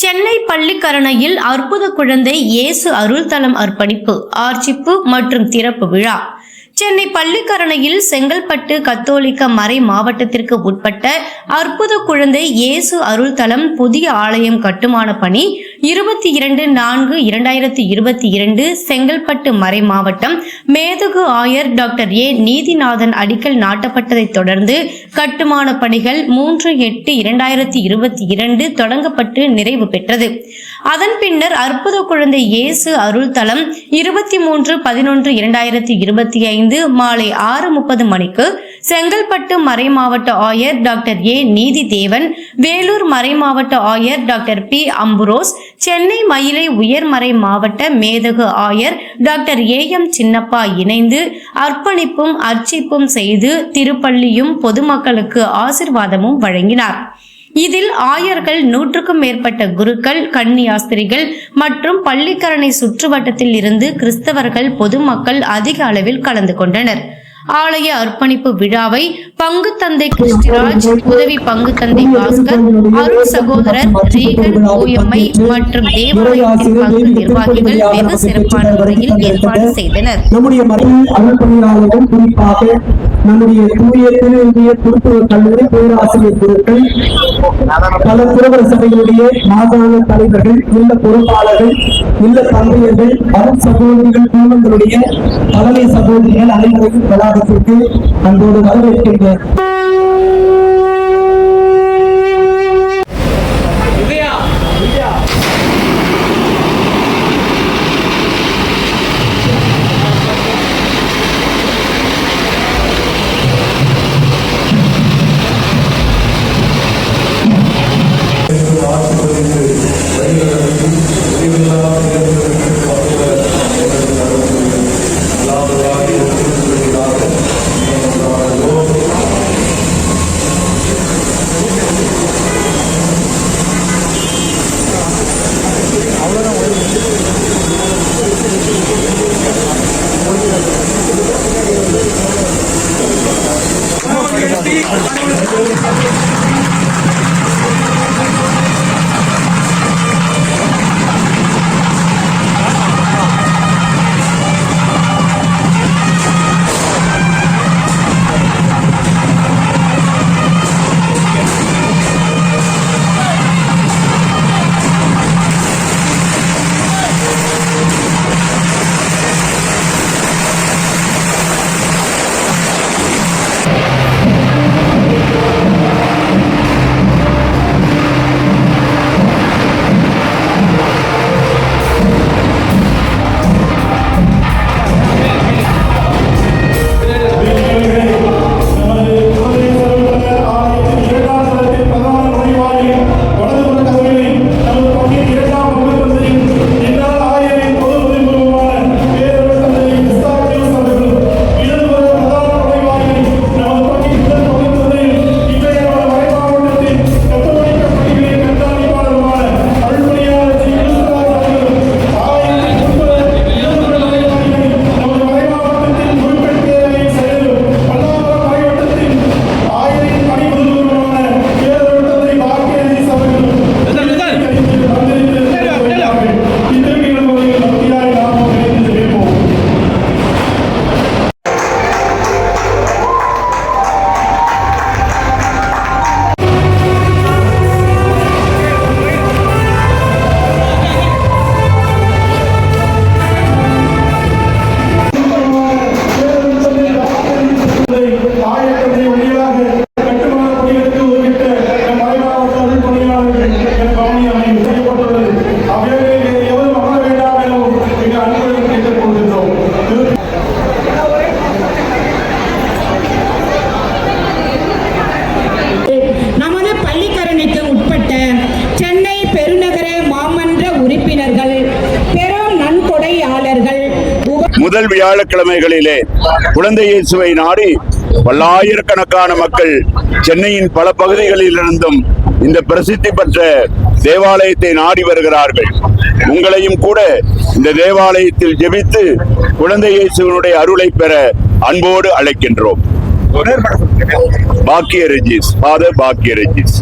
சென்னை பள்ளிக்கரணையில் அற்புத குழந்தை இயேசு அருள்தலம் அர்ப்பணிப்பு ஆர்ச்சிப்பு மற்றும் திறப்பு விழா. சென்னை பள்ளிக்கரணையில் செங்கல்பட்டு கத்தோலிக்க மறை மாவட்டத்திற்கு உட்பட்ட அற்புத குழந்தை இயேசு அருள்தலம் புதிய ஆலயம் கட்டுமான பணி இருபத்தி இரண்டு நான்கு இரண்டாயிரத்தி இருபத்தி இரண்டு செங்கல்பட்டு மறை மாவட்டம் மேதகு ஆயர் டாக்டர் ஏ நீதிநாதன் அடிக்கல் நாட்டப்பட்டதைத் தொடர்ந்து கட்டுமான பணிகள் மூன்று எட்டு இரண்டாயிரத்தி இருபத்தி இரண்டு தொடங்கப்பட்டு நிறைவு பெற்றது. அதன் பின்னர் அற்புத குழந்தை இயேசு அருள்தலம் இருபத்தி மூன்று பதினொன்று இரண்டாயிரத்தி இருபத்தி ஐந்து மாலை ஆறு முப்பது மணிக்கு செங்கல்பட்டு மறைமாவட்ட ஆயர் டாக்டர் ஏ நீதி தேவன் வேலூர் மறைமாவட்ட ஆயர் டாக்டர் பி அம்புரோஸ் சென்னை மயிலை உயர்மறை மாவட்ட மேதகு ஆயர் டாக்டர் ஏ எம் சின்னப்பா இணைந்து அர்ப்பணிப்பும் அர்ச்சிப்பும் செய்து திருப்பள்ளியும் பொதுமக்களுக்கு ஆசிர்வாதமும் வழங்கினார். இதில் ஆயர்கள் நூற்றுக்கும் மேற்பட்ட குருக்கள் கன்னியாஸ்திரிகள் மற்றும் பள்ளிக்கரணை சுற்றுவட்டத்தில் இருந்து கிறிஸ்தவர்கள் பொதுமக்கள் அதிக அளவில் கலந்து கொண்டனர். ஆலய அர்ப்பணிப்பு விழாவை பங்கு தந்தை கிறிஸ்டிராஜ் உதவி பங்கு தந்தை பாஸ்கர் அருள் சகோதரர் ரேகன் ஓயம்மை மற்றும் தேவாலயத்தின் பங்கு நிர்வாகிகள் வெகு சிறப்பான முறையில் ஏற்பாடு செய்தனர். நம்முடைய மறைவில் அருள்பணியாளர்கள் குறிப்பாக நம்முடைய தூய திருவிந்திய திருத்துவ கல்லூரி பேராசிரியர் குருக்கள் பல திருவர சபைகளுடைய மாகாண தலைவர்கள் இல்ல பொறுப்பாளர்கள் இல்ல தந்தையர்கள் அருள் சகோதரிகள் குடும்பங்களுடைய தலைமை சகோதரிகள் அனைவரையும் வளாகத்திற்கு அன்போடு வரவேற்கின்றேன். முதல் வியாழக்கிழமைகளிலே குழந்தை இயேசுவை நாடி பல்லாயிரக்கணக்கான மக்கள் சென்னையின் பல பகுதிகளிலிருந்தும் இந்த பிரசித்தி பெற்ற தேவாலயத்தை நாடி வருகிறார்கள். உங்களையும் கூட இந்த தேவாலயத்தில் ஜெபித்து குழந்தை இயேசுவனுடைய அருளை பெற அன்போடு அழைக்கின்றோம். பாக்கிய ரெஜிஸ் ஃபாதர் பாக்கிய ரஜிஸ்